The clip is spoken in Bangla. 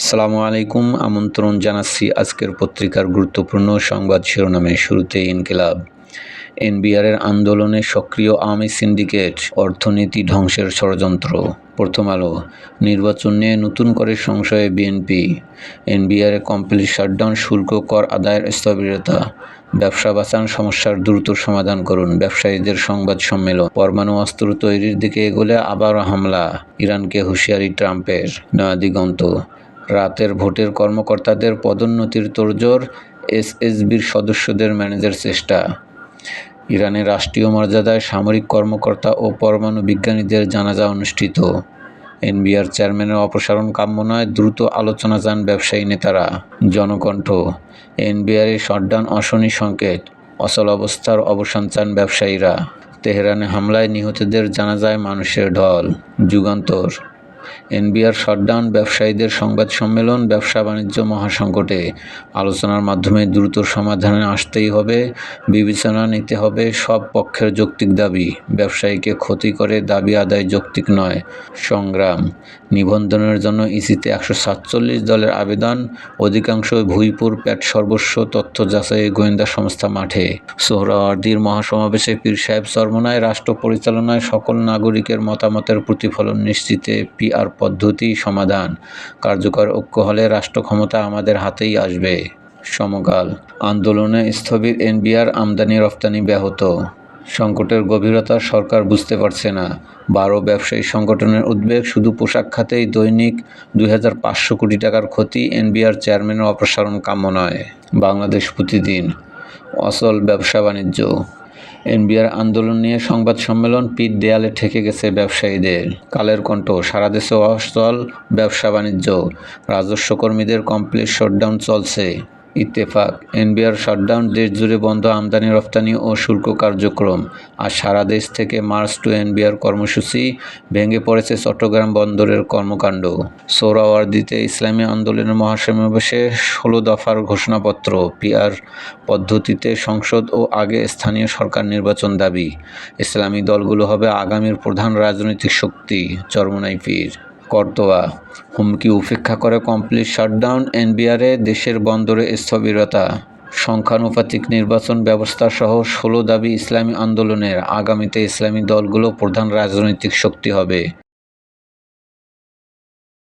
আসসালামু আলাইকুম, আমন্ত্রণ জানাচ্ছি আজকের পত্রিকার গুরুত্বপূর্ণ সংবাদ শিরোনামে শুরুতে ইনকিলাব। এনবিআরের আন্দোলনে সক্রিয় আওয়ামী সিন্ডিকেট, অর্থনীতি ধ্বংসের ষড়যন্ত্র। প্রথম আলো, নির্বাচন নিয়ে নতুন করে সংশয়ে বিএনপি। এনবিআরে কমপ্লিট শাটডাউন শুল্ক কর আদায়ের স্থবিরতা। ব্যবসা বাঁচান সমস্যার দ্রুত সমাধান করুন ব্যবসায়ীদের সংবাদ সম্মেলন। পরমাণু অস্ত্র তৈরির দিকে এগোলে আবারও হামলা, ইরানকে হুঁশিয়ারি ট্রাম্পের নয়া দিগন্ত। রাতের ভোটের কর্মকর্তাদের পদোন্নতির তোড়জোড় এসএসবির সদস্যদের ম্যানেজের চেষ্টা। ইরানের রাষ্ট্রীয় মর্যাদায় সামরিক কর্মকর্তা ও পরমাণু বিজ্ঞানীদের জানাজা অনুষ্ঠিত। এনবিআর চেয়ারম্যানের অপসারণ কাম্য নয়, দ্রুত আলোচনা চান ব্যবসায়ী নেতারা। জনকণ্ঠ এনবিআরের শটডাউন অশনি সংকেত, অচল অবস্থার অবসান চান ব্যবসায়ীরা। তেহরানে হামলায় নিহতদের জানাজায় মানুষের ঢল। যুগান্তর। এনবিআর শটডাউন, ব্যবসায়ীদের সংবাদ সম্মেলন, ব্যবসা বাণিজ্য মহাসংকটে। আলোচনার মাধ্যমে দ্রুত সমাধানে আসতেই হবে, বিবেচনা নিতে হবে সব পক্ষের যৌক্তিক দাবি। ব্যবসায়ীকে ক্ষতি করে দাবি আদায় যৌক্তিক নয়। সংগ্রাম। নিবন্ধনের জন্য ইসিতে একশো সাতচল্লিশ দলের আবেদন, অধিকাংশ ভুইপুর প্যাট সর্বস্ব তথ্য যাচাই গোয়েন্দা সংস্থা মাঠে। সোহরাওয়ার্দীর মহাসমাবেশে পীর সাহেব চরমনায় রাষ্ট্র পরিচালনায় সকল নাগরিকের মতামতের প্রতিফলন নিশ্চিতে পিআর পদ্ধতি সমাধান। কার্যকর ঐক্য হলে রাষ্ট্র ক্ষমতা আমাদের হাতেই আসবে। সমকাল। আন্দোলনে স্থবির এনবিআর আমদানি রফতানি ব্যাহত। সংকটের গভীরতা সরকার বুঝতে পারছে না। বারো ব্যবসায়ী সংগঠনের উদ্বেগ শুধু পোশাক খাতেই দৈনিক দুই হাজার পাঁচশো কোটি টাকার ক্ষতি এনবিআর চেয়ারম্যানের অপসারণ কাম্য নয়। বাংলাদেশ প্রতিদিন। অচল ব্যবসা বাণিজ্য এনবিআর আন্দোলন নিয়ে সংবাদ সম্মেলন পিঠ দেয়ালে ঠেকে গেছে ব্যবসায়ীদের। কালের কণ্ঠ, সারা দেশে অচল ব্যবসা বাণিজ্য রাজস্ব কর্মীদের কমপ্লিট শটডাউন চলছে। ইত্তেফাক। এনবিআর শাটডাউন দেশ জুড়ে বন্ধ আমদানি, রফতানি ও শুল্ক কার্যক্রম। আর সারা দেশ থেকে মার্চ টু এনবিআর কর্মসূচি ভেঙে পড়েছে চট্টগ্রাম বন্দরের কর্মকাণ্ড। সোহরাওয়ার্দীতে ইসলামী আন্দোলনের মহাসমাবেশে ষোলো দফার ঘোষণাপত্র। পিআর পদ্ধতিতে সংসদ ও আগে স্থানীয় সরকার নির্বাচন দাবি। ইসলামী দলগুলো হবে আগামীর প্রধান রাজনৈতিক শক্তি, চরমনাই পীর। করতোয়া। হুমকি উপেক্ষা করে কমপ্লিট শাটডাউন, এনবিআরে দেশের বন্দরে স্থবিরতা। সংখ্যানুপাতিক নির্বাচন ব্যবস্থা সহ ষোলো দাবি ইসলামী আন্দোলনের। আগামীতে ইসলামী দলগুলো প্রধান রাজনৈতিক শক্তি হবে।